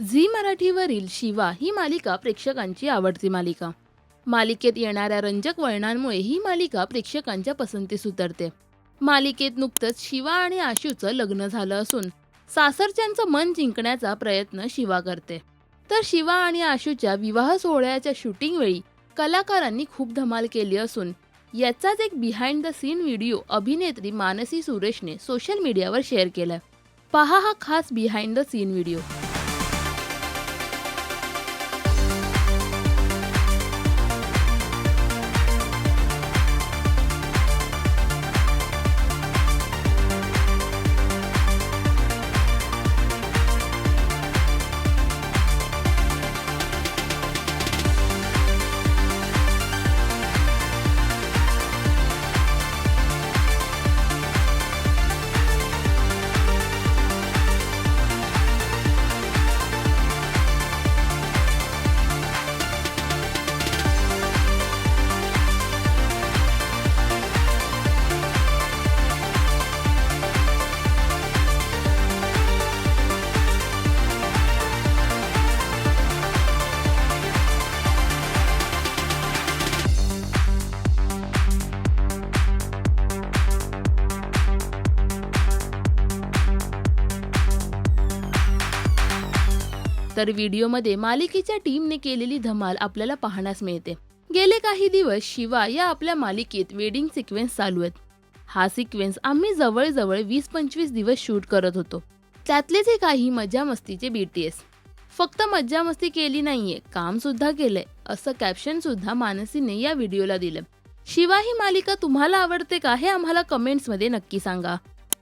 Zee मराठीवरील Shiva ही मालिका प्रेक्षकांची आवडती मालिका. मालिकेत येणाऱ्या रंजक वळणांमुळे ही मालिका प्रेक्षकांच्या पसंतीस उतरते. मालिकेत नुकतंच शिवा आणि आशूचं लग्न झालं असून सासरच्यांचं मन जिंकण्याचा प्रयत्न शिवा करते. तर शिवा आणि आशूच्या विवाह सोहळ्याच्या शूटिंग वेळी कलाकारांनी खूप धमाल केली असून याचाच एक बिहाइंड द सीन व्हिडिओ अभिनेत्री मानसी सुरेशने सोशल मीडियावर शेअर केलाय. पहा हा खास बिहाइंड द सीन व्हिडिओ. तर व्हिडिओमध्ये मालिकेच्या टीमने केलेली धमाल आपल्याला पाहण्यास मिळते. गेले काही दिवस शिवा या आपल्या मालिकेत वेडिंग सिक्वेन्स चालू आहेत. हा सिक्वेन्स आम्ही जवळजवळ वीस पंचवीस दिवस शूट करत होतो. त्यातलेच हे काही मजा मस्तीचे बीटीएस फक्त मज्जा मस्ती केली नाहीये काम सुद्धा केलंय असं कॅप्शन सुद्धा मानसीने या व्हिडिओला दिलं. शिवा ही मालिका तुम्हाला आवडते का हे आम्हाला कमेंट्समध्ये नक्की सांगा.